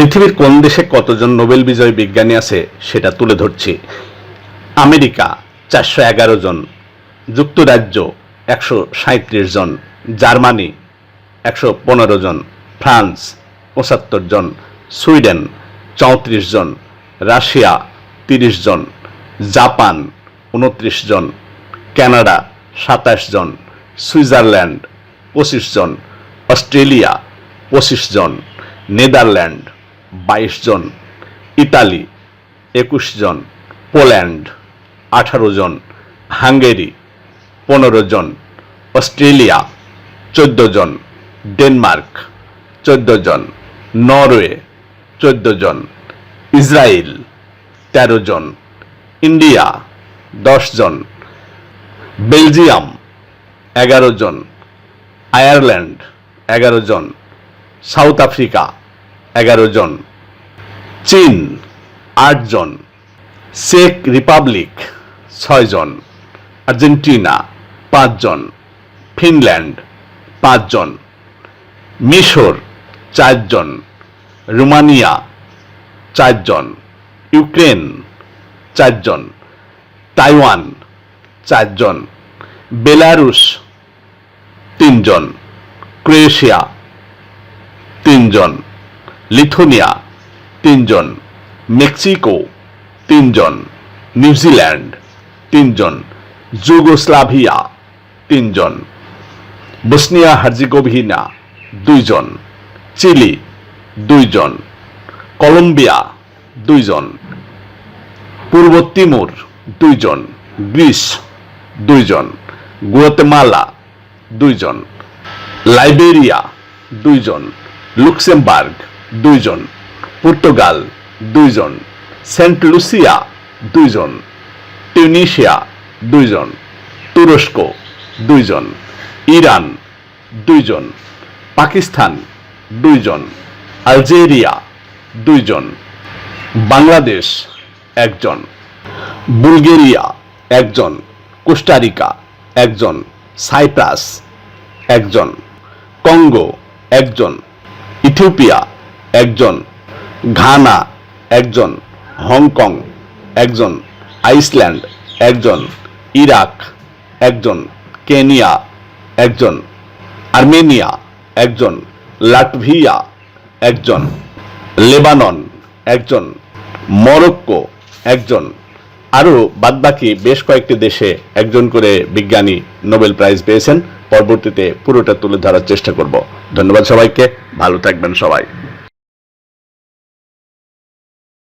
পৃথিবীর কোন দেশে কতজন নোবেল বিজয়ী বিজ্ঞানী আছে সেটা তুলে ধরছি। আমেরিকা চারশো এগারো জন, যুক্তরাজ্য একশো সাঁত্রিশ জন, জার্মানি একশো পনেরো জন, ফ্রান্স পঁচাত্তর জন, সুইডেন চৌত্রিশ জন, রাশিয়া তিরিশ জন, জাপান উনত্রিশ জন, কানাডা সাতাশ জন, সুইজারল্যান্ড পঁচিশ জন, অস্ট্রেলিয়া পঁচিশ জন, নেদারল্যান্ড বাইশ জন, ইতালি একুশ জন, পোল্যান্ড আঠারো জন, হাঙ্গেরি পনেরো জন, অস্ট্রেলিয়া চোদ্দ জন, ডেনমার্ক চোদ্দ জন, নরওয়ে চোদ্দ জন ইসরায়েল তেরো জন, ইন্ডিয়া দশ জন, বেলজিয়াম এগারো জন, আয়ারল্যান্ড এগারো জন, সাউথ আফ্রিকা এগারো জন। চীন, আট জন। চেক রিপাবলিক, ছয় জন। আর্জেন্টিনা পাঁচজন ফিনল্যান্ড পাঁচজন মিশর চারজন রোমানিয়া চারজন ইউক্রেন চারজন তাইওয়ান চারজন বেলারুশ তিনজন ক্রোয়েশিয়া তিনজন লিথুনিয়া তিনজন। মেক্সিকো, তিনজন। নিউজিল্যান্ড, তিনজন। যুগোস্লাভিয়া, তিনজন। বসনিয়া হার্জিগোভিনা দুইজন। চিলি, দুইজন। কলম্বিয়া, দুইজন। পূর্ব তিমুর, দুইজন। গ্রিস, দুইজন। গুয়াতেমালা, দুইজন। লাইবেরিয়া, দুইজন। লুক্সেমবার্গ দুইজন। পর্তুগাল, দুইজন। সেন্ট লুসিয়া, দুইজন। টিউনিশিয়া দুইজন। তুরস্ক, দুইজন। ইরান, দুইজন। পাকিস্তান, দুইজন। আলজেরিয়া, দুইজন। বাংলাদেশ, একজন। বুলগেরিয়া, একজন। কোস্টারিকা, একজন। সাইপ্রাস, একজন। কঙ্গো, একজন। ইথিওপিয়া একজন ঘানা, একজন হংকং, একজন আইসল্যান্ড, একজন ইরাক, একজন কেনিয়া, একজন আর্মেনিয়া, একজন লাটভিয়া, একজন লেবানন, একজন মরক্কো, একজন আরও বাদবাকি বেশ কয়েকটি দেশে একজন করে বিজ্ঞানী নোবেল প্রাইজ পেয়েছেন। পরবর্তীতে পুরোটা তুলে ধরার চেষ্টা করব। ধন্যবাদ সবাইকে। ভালো থাকবেন সবাই।